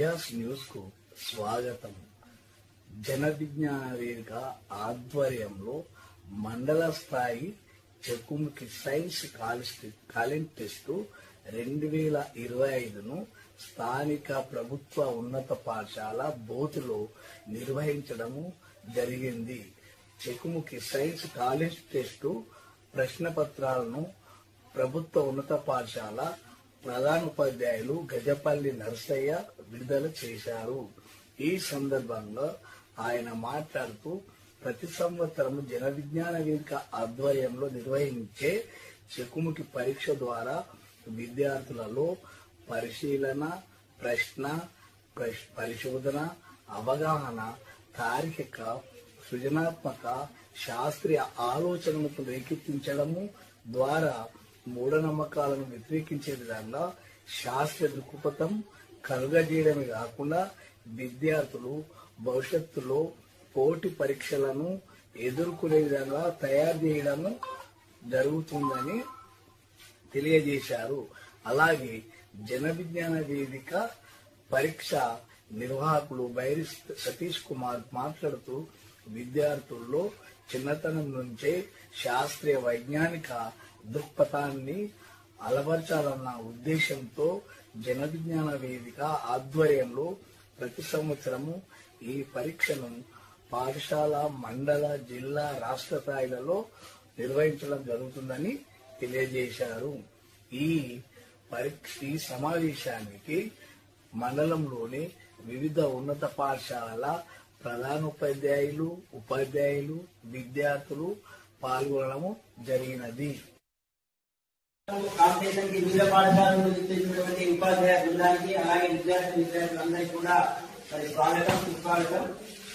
విజయాస్ న్యూస్కు స్వాగతం. జన విజ్ఞాన వేదిక ఆధ్వర్యంలో మండల స్థాయి చెక్కుముకి సైన్స్ కాలెంట్ టెస్టు రెండు వేల ఇరవై ఐదును స్థానిక ప్రభుత్వ ఉన్నత పాఠశాల బోతులో నిర్వహించడము జరిగింది. చెక్కుముకి సైన్స్ కాలేజ్ టెస్టు ప్రశ్న పత్రాలను ప్రభుత్వ ఉన్నత పాఠశాల ప్రధానోపాధ్యాయులు గజపల్లి నరసయ్య విడుదల చేశారు. ఈ సందర్భంగా ఆయన మాట్లాడుతూ ప్రతి సంవత్సరం జన విజ్ఞాన వేదిక ఆధ్వర్యంలో నిర్వహించే చెక్కుముకి పరీక్ష ద్వారా విద్యార్థులలో పరిశీలన ప్రశ్న ప్రశ్- పరిశోధన అవగాహన తార్కిక సృజనాత్మక శాస్త్రీయ ఆలోచనలకు రేకెత్తించడము ద్వారా మూఢనమ్మకాలను వ్యతిరేకించే విధంగా శాస్త్రీయ దృక్పథం కలుగజేయడమే కాకుండా విద్యార్థులు భవిష్యత్తులో పోటీ పరీక్షలను ఎదుర్కొనే విధంగా తయారు చేయడం జరుగుతుందని తెలియజేశారు. అలాగే జన విజ్ఞాన వేదిక పరీక్ష నిర్వాహకులు బైరి సతీష్ కుమార్ మాట్లాడుతూ విద్యార్థుల్లో చిన్నతనం నుంచే శాస్త్రీయ వైజ్ఞానిక దృక్పథాన్ని అలవర్చాలన్న ఉద్దేశంతో జనవిజ్ఞాన వేదిక ఆధ్వర్యంలో ప్రతి సంవత్సరము ఈ పరీక్షను పాఠశాల మండల జిల్లా రాష్ట్ర స్థాయిలలో నిర్వహించడం జరుగుతుందని తెలియజేశారు. ఈ పరీక్ష ఈ సమావేశానికి మండలంలోని వివిధ ఉన్నత పాఠశాలల ప్రధానోపాధ్యాయులు ఉపాధ్యాయులు విద్యార్థులు పాల్గొనడము జరిగినది. కాంపిటీషన్కి వివిధ పాఠశాలల నుంచి ఉపాధ్యాయ బృందానికి అలాగే విద్యార్థి విద్యార్థులందరికీ కూడా మరి స్వాగతం సుస్వాగతం.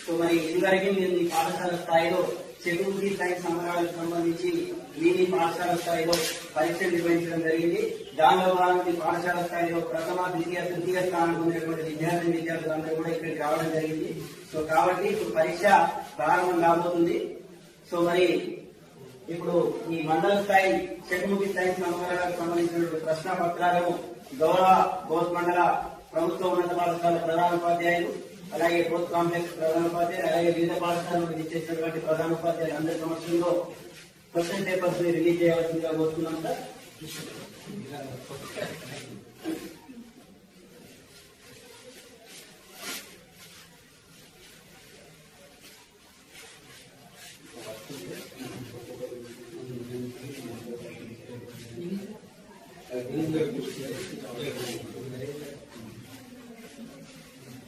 సో మరి ఇదివరకు మీరు ఈ పాఠశాల స్థాయిలో చెరువుకి సైన్స్ సంబరాలకు సంబంధించి మీ మీ పాఠశాల స్థాయిలో పరీక్షలు నిర్వహించడం జరిగింది. దానిలో భాగంగా పాఠశాల స్థాయిలో ప్రథమ ద్వితీయ తృతీయ స్థానం పొందినటువంటి విద్యార్థి విద్యార్థులందరూ కూడా ఇక్కడికి రావడం జరిగింది. సో కాబట్టి ఇప్పుడు పరీక్ష ప్రారంభం కాబోతుంది. సో మరి ఇప్పుడు ఈ మండల స్థాయి చెక్కుముఖి స్థాయి సంవత్సరాలకు సంబంధించినటువంటి ప్రశ్న పత్రాలను గౌరవ బోధ్ మండల ప్రభుత్వ ఉన్నత పాఠశాల ప్రధానోపాధ్యాయులు అలాగే బోధ్ కాంప్లెక్స్ ప్రధానోపాధ్యాయులు అలాగే వివిధ పాఠశాలను ఇచ్చేసినటువంటి ప్రధానోపాధ్యాయులు అందరి సమక్షంలో క్వశ్చన్ పేపర్స్ని రిలీజ్ చేయాల్సిందిగా కోరుతున్నాం సార్.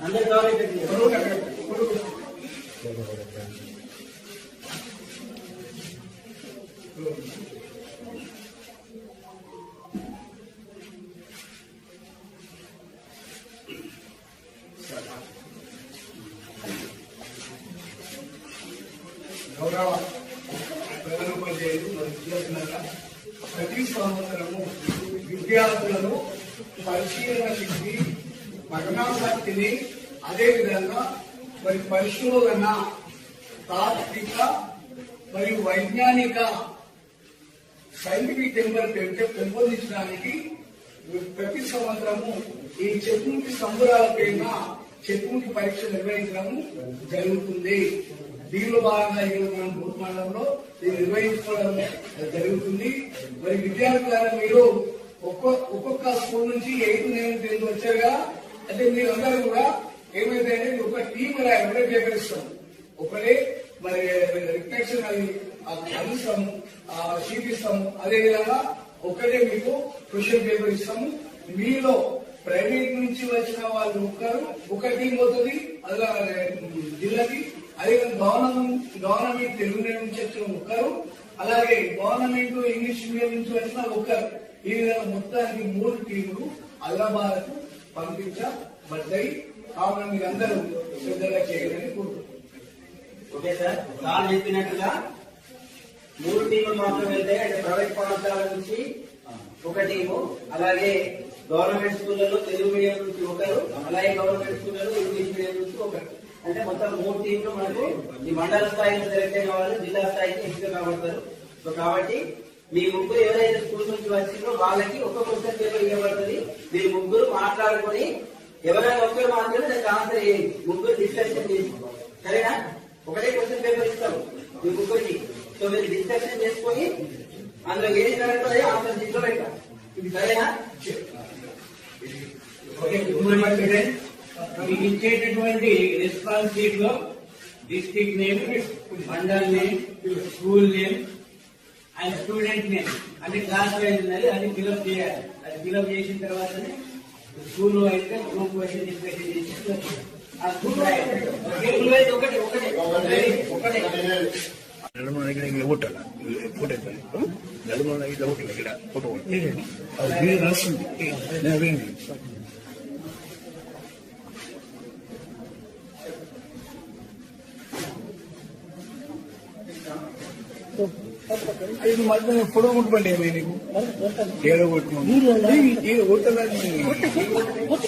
గౌరవ గౌరవ ప్రధానోపాధ్యాయులు మరియు విద్యార్థుల ప్రతి సంవత్సరము విద్యార్థులను పరిశీలన శక్తి పఠనాసక్తిని అదేవిధంగా మరి పరిశోధన తాత్విక మరియు వైజ్ఞానిక సైంటిఫిక్ టెంపర్ పెంపొందించడానికి ప్రతి సంవత్సరము ఈ చెప్పుకి సంబరాల పైన చెప్పుకి పరీక్ష నిర్వహించడం జరుగుతుంది. దీనిలో భాగంగా ఈరోజు మనం బూత్ మండలంలో నిర్వహించుకోవడం జరుగుతుంది. మరి విద్యార్థులారా మీరు ఒక్కొక్క ఒక్కొక్క స్కూల్ నుంచి ఎయిత్ నైన్త్ టెన్త్ వచ్చారుగా. అంటే మీరందరూ కూడా ఏమైతే అంటే ఒక టీం ఒకటే పేపర్ ఇస్తాం ఒకటే మరి రిఫ్లెక్షన్ అది అందిస్తాము షీట్ ఇస్తాము. అదేవిధంగా ఒకటే మీకు క్వశ్చన్ పేపర్ ఇస్తాము. మీలో ప్రైవేట్ నుంచి వచ్చిన వాళ్ళు ఒకరు ఒక టీం పోతుంది అలా జిల్లాకి. అదే గవర్నమెంట్ గవర్నమెంట్ తెలుగు మీడియం నుంచి వచ్చిన ఒకరు అలాగే గవర్నమెంట్ ఇంగ్లీష్ మీడియం నుంచి వచ్చిన ఒకరు ఈ విధంగా మొత్తానికి మూడు టీములు అల్లబాలకు పంపించబడ్డాయి కావున మీరందరూ శ్రద్ధగా చేయాలని కోరుతున్నాను ఓకే సార్ సార్ చెప్పినట్టుగా మూడు టీములు మాత్రం వెళ్తాయి అంటే ప్రైవేట్ పాఠశాల నుంచి ఒక టీము అలాగే గవర్నమెంట్ స్కూళ్ళలో తెలుగు మీడియం నుంచి ఒకరు అలాగే గవర్నమెంట్ స్కూళ్ళలో ఇంగ్లీష్ మీడియం నుంచి ఒకరు. అంటే మొత్తం మూడు టీంలు మనకు ఈ మండల స్థాయిలో సెలెక్ట్ అయిన వాళ్ళు జిల్లా స్థాయికి ఎంపిక కాబడతారు. సో కాబట్టి మీ ముగ్గురు ఎవరైతే స్కూల్ నుంచి వచ్చిందో వాళ్ళకి ఒక క్వశ్చన్ పేపర్ ఇవ్వబడుతుంది. మీరు ముగ్గురు మాట్లాడుకొని ఎవరైనా ఒక్కరు మాట్లాడితే దానికి ఆన్సర్ చేయండి ముగ్గురు డిస్కషన్ చేసి సరేనా? ఒకటే క్వశ్చన్ పేపర్ ఇస్తాము మీ ముగ్గురికి. సో మీరు డిస్కషన్ చేసుకొని అందులో ఏది కరెక్ట్ అదే ఆన్సర్ దీంట్లో పెట్టాలి ఇది సరేనా? మీకు ఇచ్చేటటువంటి రెస్పాన్స్ షీట్లో district name mandal name school name and student name అన్ని క్లాస్ వైజ్ ఉన్నది అది ఫిలప్ చేయాలి. అది ఫిలప్ చేసిన తర్వాతనే స్కూల్ అయితే గ్రూప్ వైజ్ డిస్కషన్ చేసి ఆ స్కూల్ స్కూల్ వైజ్ ఒకటి ఒకటే. ఒకటే. ఇక్కడ ఫోటో ఇక్కడ? ఫోటో అది ఇది మధ్య పొడవు కొట్టుకోండి ఏమి నీకు ఏడో కొట్టుకోండి హోటల్